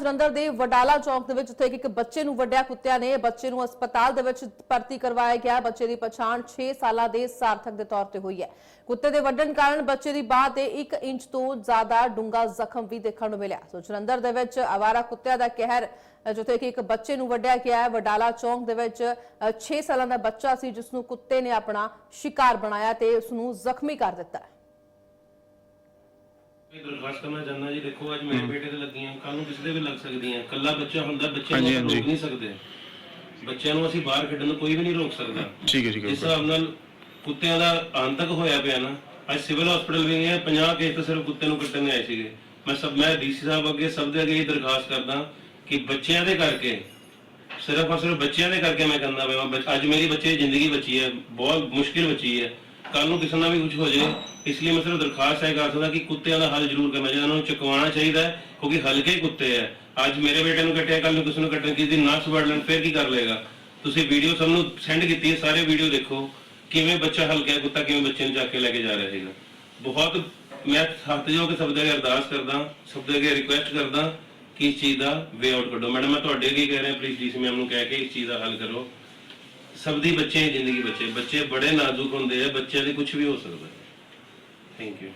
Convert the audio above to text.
ਜਲੰਧਰ ਦੇ ਵਡਾਲਾ ਚੌਕ ਦੇ ਵਿੱਚ ਜਿੱਥੇ ਇੱਕ ਬੱਚੇ ਨੂੰ ਵੱਡਿਆ ਕੁੱਤਿਆਂ ਨੇ ਬੱਚੇ ਨੂੰ ਹਸਪਤਾਲ ਦੇ ਵਿੱਚ ਭਰਤੀ ਕਰਵਾਇਆ ਗਿਆ। ਬੱਚੇ ਦੀ ਪਛਾਣ 6 ਸਾਲਾਂ ਦੇ ਸਾਰਥਕ ਦੇ ਤੌਰ ਤੇ ਹੋਈ ਹੈ। ਕੁੱਤੇ ਦੇ ਵੱਢਣ ਕਾਰਨ ਬੱਚੇ ਦੀ ਬਾਹ ਤੇ 1 ਇੰਚ ਤੋਂ ਜ਼ਿਆਦਾ ਡੂੰਘਾ ਜ਼ਖਮ ਵੀ ਦੇਖਣ ਨੂੰ ਮਿਲਿਆ। ਸੋ ਜਲੰਧਰ ਦੇ ਵਿੱਚ ਆਵਾਰਾ ਕੁੱਤਿਆਂ ਦਾ ਕਹਿਰ ਜਿੱਥੇ ਕਿ ਇੱਕ ਬੱਚੇ ਨੂੰ ਵੱਢਿਆ ਗਿਆ ਹੈ। ਵਡਾਲਾ ਚੌਂਕ ਦੇ ਵਿੱਚ 6 ਸਾਲਾਂ ਦਾ ਬੱਚਾ ਸੀ, ਜਿਸ ਨੂੰ ਕੁੱਤੇ ਨੇ ਆਪਣਾ ਸ਼ਿਕਾਰ ਬਣਾਇਆ ਤੇ ਉਸ ਨੂੰ ਜ਼ਖਮੀ ਕਰ ਦਿੱਤਾ। ਇਹ ਦਰਖਾਸਤ ਕਰਨਾ ਚਾਹੁੰਦਾ ਜੀ ਦੇਖੋ ਅੱਜ ਮੇਰੇ ਬੇਟੇ ਤੇ ਲੱਗੀਆਂ ਕੱਲ ਨੂੰ ਕਿਸੇ ਦੇ ਵੀ ਲੱਗ ਸਕਦੀਆਂ ਕੱਲਾ ਬੱਚਾ ਹੁੰਦਾ ਬੱਚਿਆਂ ਨੂੰ ਹਾਂਜੀ, ਅਸੀਂ ਹਾਂਜੀ। ਰੋਕ ਨਹੀਂ ਸਕਦੇ। ਬੱਚਿਆਂ ਨੂੰ ਅਸੀਂ ਬਾਹਰ ਕੱਢਣ ਨੂੰ ਕੋਈ ਵੀ ਨਹੀਂ ਰੋਕ ਸਕਦਾ। ਠੀਕ ਹੈ ਠੀਕ ਇਸ ਹੈ ਹਿਸਾਬ ਨਾਲ ਕੁੱਤਿਆਂ ਦਾ ਆਂਤਕ ਹੋਇਆ ਪਿਆ ਨਾ ਅੱਜ ਸਿਵਲ ਹਸਪੀਟਲ ਵੀ ਗਏ 50 ਕੇਸ ਤਾਂ ਸਿਰਫ ਕੁੱਤੇ ਨੂੰ ਕੱਟਣ ਦੇ ਆਏ ਸੀਗੇ। ਮੈਂ ਸਭ ਮੈਂ ਡੀਸੀ ਸਾਹਿਬ ਅੱਗੇ ਸਭ ਦੇ ਅੱਗੇ ਇਹ ਦਰਖਾਸਤ ਕਰਦਾ ਕਿ ਬੱਚਿਆਂ ਦੇ ਕਰਕੇ ਸਿਰਫ ਔਰ ਸਿਰਫ ਬੱਚਿਆਂ ਦੇ ਕਰਕੇ ਮੈਂ ਕਹਿੰਦਾ ਪਿਆ ਬੱਚ- ਅੱਜ ਮੇਰੀ ਬੱਚੇ ਦੀ ਜ਼ਿੰਦਗੀ ਬਚੀ ਹੈ ਬਹੁਤ ਮੁਸ਼ਕਿਲ ਬਚੀ ਹੈ। ਕੱਲ ਨੂੰ ਕਿਸੇ ਨਾਲ ਵੀ ਕੁਝ ਹੋ ਜਾਏ। ਇਸ ਲਈ ਮੈਂ ਸਿਰਫ ਦਰਖਾਸਤ ਹੈ ਕਰ ਸਕਦਾ ਕਿ ਕੁੱਤਿਆਂ ਦਾ ਹੱਲ ਜ਼ਰੂਰ ਕਰਨਾ ਚਾਹੀਦਾ। ਉਹਨਾਂ ਨੂੰ ਚੁਕਵਾਉਣਾ ਚਾਹੀਦਾ ਹੈ, ਕਿਉਂਕਿ ਹਲਕੇ ਕੁੱਤੇ ਹੈ। ਅੱਜ ਮੇਰੇ ਬੇਟੇ ਨੂੰ ਕੱਟਿਆ ਕੱਲ ਨੂੰ ਕਿਸੇ ਨੂੰ ਕੱਟਣ, ਕਿਸੇ ਦੀ ਨਸ ਵੜ ਲੈਣ, ਫਿਰ ਕੀ ਕਰ ਲਏਗਾ? ਤੁਸੀਂ ਵੀਡੀਓ ਸਭ ਨੂੰ ਸੈਂਡ ਕੀਤੀ ਹੈ, ਸਾਰੇ ਵੀਡੀਓ ਦੇਖੋ। ਕਿਵੇਂ ਬੱਚਾ ਹਲਕਾ ਹੈ, ਕੁੱਤਾ ਕਿਵੇਂ ਬੱਚੇ ਨੂੰ ਚੱਕ ਕੇ ਲੈ ਕੇ ਜਾ ਰਿਹਾ ਸੀਗਾ ਬਹੁਤ ਮੈਂ ਹੱਥ ਜੋ ਕੇ ਸਭ ਦੇ ਅੱਗੇ ਅਰਦਾਸ ਕਰਦਾ, ਸਭ ਦੇ ਅੱਗੇ ਰਿਕੁਐਸਟ ਕਰਦਾ ਕਿ ਇਸ ਚੀਜ਼ ਦਾ ਵੇ ਆਊਟ ਕੱਢੋ। ਮੈਡਮ, ਮੈਂ ਤੁਹਾਡੇ ਅੱਗੇ ਕਹਿ ਰਿਹਾ ਪਲੀਜ਼ ਡੀਸੀ ਮੈਮ ਨੂੰ ਕਹਿ ਕੇ ਇਸ ਚੀਜ਼ ਦਾ ਹੱਲ ਕਰੋ। ਸਭ ਦੀ ਬੱਚੇ ਜ਼ਿੰਦਗੀ ਬੱਚੇ ਬੱਚੇ ਬੜੇ ਨਾਜ਼ੁਕ ਹੁੰਦੇ ਆ, ਬੱਚਿਆਂ ਦੇ ਕੁਝ ਵੀ ਹੋ ਸਕਦਾ ਥੈਂਕ ਯੂ